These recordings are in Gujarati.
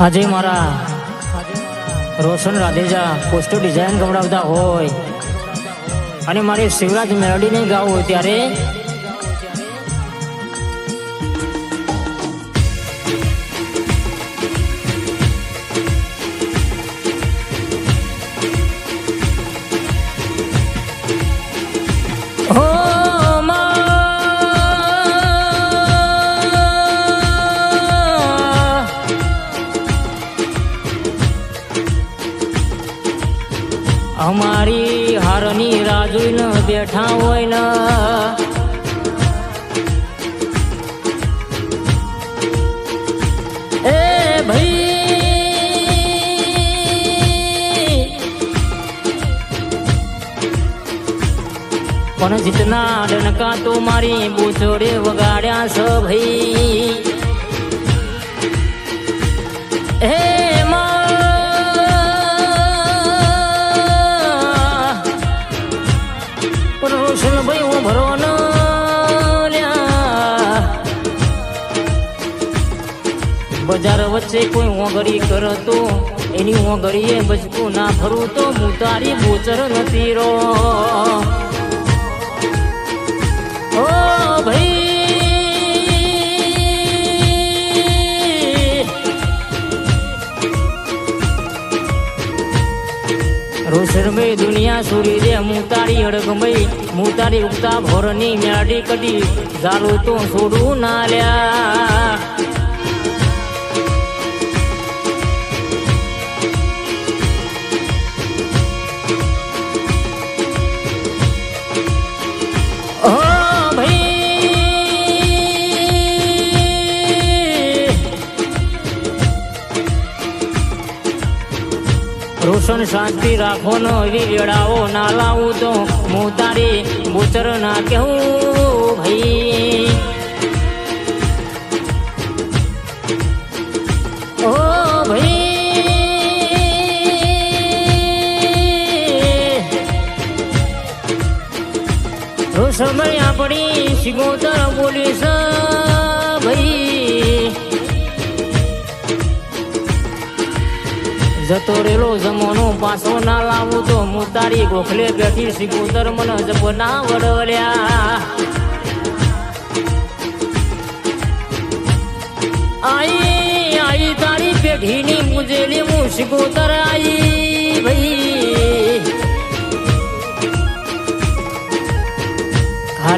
આજે મારા રોશન રાધેજા પોસ્ટર ડિઝાઇન ગમડાવતા હોય. અને મારે શિવરાજ મેલોડી નહીં ગાવું હોય ત્યારે અમારી હારની રાજુઈ જોઈને બેઠા હોય ને એ ભાઈ, પણ જીતના ડનકા તો મારી બુચોડે વગાડ્યા છે ભાઈ. પણ રોશન ભાઈ હું ભરો ન બજાર વચ્ચે કોઈ ઓગળી કરતો, એની ઓગળીએ બચકું ના ભરું તો હું તારી બોચર નથી રો રોશનભાઈ દુનિયા સુરી દે હું તારી અડગમઈ હું તારી ઉગતા ભોરની મ્યાડી કડી જાલું તો છોડું ના લ્યા. રોશન શાંતિ રાખો નો એવી વેળાઓ ના લાવું તો હું તારી બુચર ના કેવું ભાઈ. ઓ રોશનભાઈ આપણી સિગોતર બોલીશ. જતો રેલો જમોનો પાછો ના લાવું તો હું તારી ગોખલે બેઠી સિગોતર મને જપો ના વડવલ્યા આઈ આઈ તારી પેઢીની મુજેલી હું સિગોતર આઈ ભાઈ.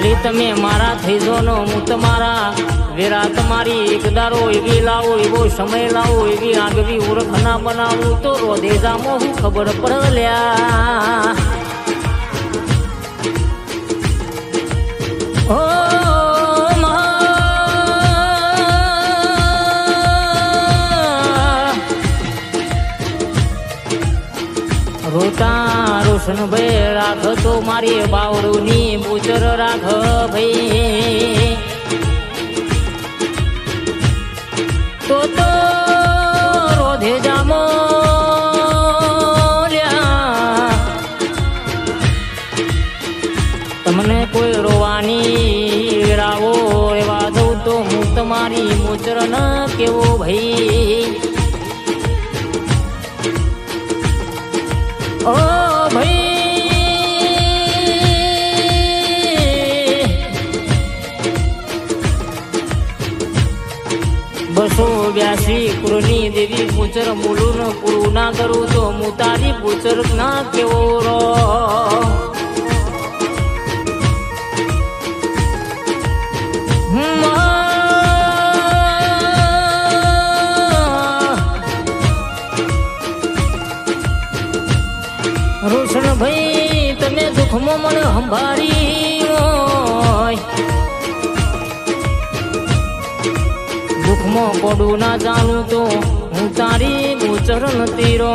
ખાલી તમે મારા થઈ જો નો હું તમારા વેરા તમારી એક દારો, એવી લાવો, એવો સમય લાવો, એવી આગવી ઓળખના બનાવું. તો રોદેજામાં હું ખબર પડલ્યા. રોતા રોશન ભાઈ રાખ, તો મારી બાવડુની બુચર રાખ ભાઈ. તો તો રોધે જામો તમને કોઈ રોવાની રાવો એવા દઉં તો હું તમારી મુચર ન કેવો ભાઈ. ઓ બસો બ્યાસી કુરની દેવી પૂચર મૂલું પૂરું ના કરું તો હું પૂચર ના કેવો રો? રોશન ભાઈ તમે દુઃખમાં મને સંભાળી હોય. દુઃખમાં પડું ના જાણું તો હું તારી ગોચર નથી રો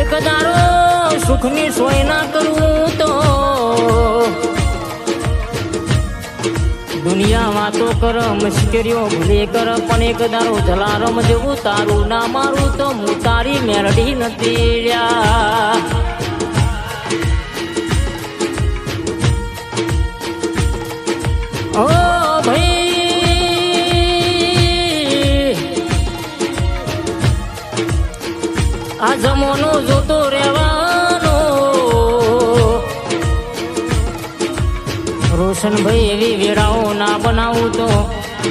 એક દારો સુખની સોય ના કરું તો દુનિયા વાતો કર, મુશ્કેલીઓ ભૂલે કર, પણ એક દારો જલારમ જેવું તારું ના મારું તો હું તારી મેરડી નથી રહ્યા. ઓ ભાઈ. આ જમોનું જોતું રહેવાનું. રોશનભાઈ એવી વેળાઓ ના બનાવું તો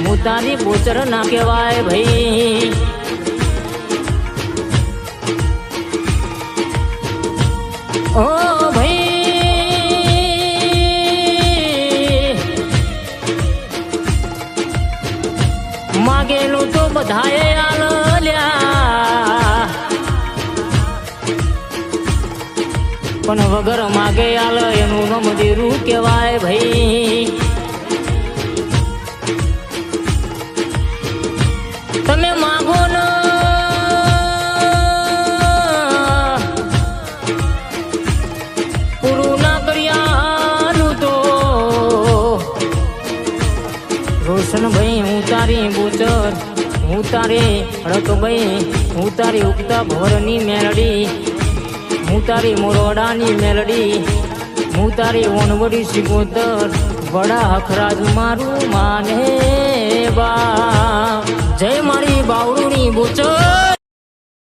હું તારી ના કહેવાય ભાઈ. તો બધાએ આલ્યા પણ વગર માગે આલ એનું નામ દેરું કહેવાય ભાઈ. તમે માગો ન. પૂરું ના કર્યાનું તો. રોશનભાઈ હું તારી બોચર. હું તારે રકબઈ હું તારી ઉગતા ભવરની મેલડી, હું તારી મોરવાડાની મેલડી, હું તારી ઓનવડી સિગોતર વડા અખરાજ મારું માને બા. જય મારી બાવળુની બોચર.